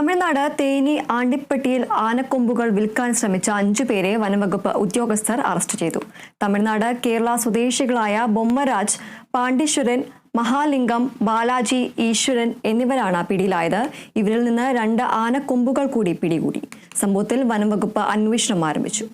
തമിഴ്നാട് തേനി ആണ്ടിപ്പട്ടിയിൽ ആനക്കൊമ്പുകൾ വിൽക്കാൻ ശ്രമിച്ച അഞ്ചു പേരെ വനംവകുപ്പ് ഉദ്യോഗസ്ഥർ അറസ്റ്റ് ചെയ്തു. തമിഴ്നാട് കേരള സ്വദേശികളായ ബൊമ്മരാജ് പാണ്ഡീശ്വരൻ മഹാലിംഗം ബാലാജി ഈശ്വരൻ എന്നിവരാണ് പിടിയിലായത്. ഇവരിൽ നിന്ന് രണ്ട് ആനക്കൊമ്പുകൾ കൂടി പിടികൂടി. സംഭവത്തിൽ വനംവകുപ്പ് അന്വേഷണം ആരംഭിച്ചു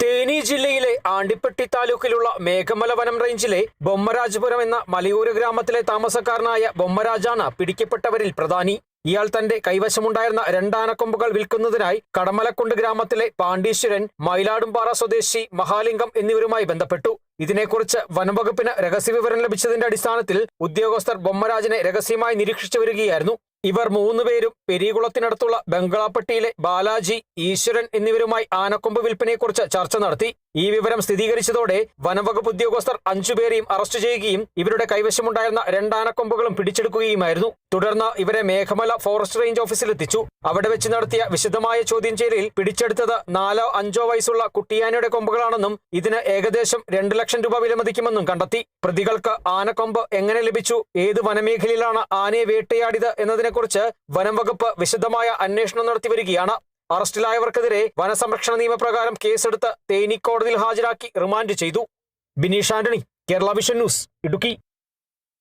തേനി ജില്ലയിലെ ആണ്ടിപ്പെട്ടി താലൂക്കിലുള്ള മേഘമല വനം റേഞ്ചിലെ ബൊമ്മരാജപുരം എന്ന മലയോര ഗ്രാമത്തിലെ താമസക്കാരനായ ബൊമ്മരാജാണ് പിടിക്കപ്പെട്ടവരിൽ പ്രധാനി. ഇയാൾ തന്റെ കൈവശമുണ്ടായിരുന്ന രണ്ടാനക്കൊമ്പുകൾ വിൽക്കുന്നതിനായി കടമലക്കുണ്ട് ഗ്രാമത്തിലെ പാണ്ഡീശ്വരൻ മയിലാടുംപാറ സ്വദേശി മഹാലിംഗം എന്നിവരുമായി ബന്ധപ്പെട്ടു. ഇതിനെക്കുറിച്ച് വനംവകുപ്പിന് രഹസ്യവിവരം ലഭിച്ചതിന്റെ അടിസ്ഥാനത്തിൽ ഉദ്യോഗസ്ഥർ ബൊമ്മരാജനെ രഹസ്യമായി നിരീക്ഷിച്ചു വരികയായിരുന്നു. ഇവർ മൂന്നുപേരും പെരീകുളത്തിനടുത്തുള്ള ബംഗളാപ്പട്ടിയിലെ ബാലാജി ഈശ്വരൻ എന്നിവരുമായി ആനക്കൊമ്പ് വിൽപ്പനയെക്കുറിച്ച് ചർച്ച നടത്തി. ഈ വിവരം സ്ഥിരീകരിച്ചതോടെ വനംവകുപ്പ് ഉദ്യോഗസ്ഥർ അഞ്ചുപേരെയും അറസ്റ്റ് ചെയ്യുകയും ഇവരുടെ കൈവശമുണ്ടായിരുന്ന രണ്ടാനക്കൊമ്പുകളും പിടിച്ചെടുക്കുകയുമായിരുന്നു. തുടർന്ന് ഇവരെ മേഘമല ഫോറസ്റ്റ് റേഞ്ച് ഓഫീസിലെത്തിച്ചു. അവിടെ വെച്ച് നടത്തിയ വിശദമായ ചോദ്യം ചെയ്യലിൽ പിടിച്ചെടുത്തത് നാലോ അഞ്ചോ വയസ്സുള്ള കുട്ടിയാനയുടെ കൊമ്പുകളാണെന്നും ഇതിന് ഏകദേശം രണ്ട് ലക്ഷം രൂപ വിലമതിക്കുമെന്നും കണ്ടെത്തി. പ്രതികൾക്ക് ആനക്കൊമ്പ് എങ്ങനെ ലഭിച്ചു? ഏത് വനമേഖലയിലാണ് ആനയെ വേട്ടയാടിയത് എന്നതിനെക്കുറിച്ച് വനം വകുപ്പ് വിശദമായ അന്വേഷണം നടത്തി വരികയാണ്. അറസ്റ്റിലായവർക്കെതിരെ വനസംരക്ഷണ നിയമപ്രകാരം കേസെടുത്ത് തേനി കോടതിയിൽ ഹാജരാക്കി റിമാൻഡ് ചെയ്തു. Bineesh Antony Kerala vision news Idukki.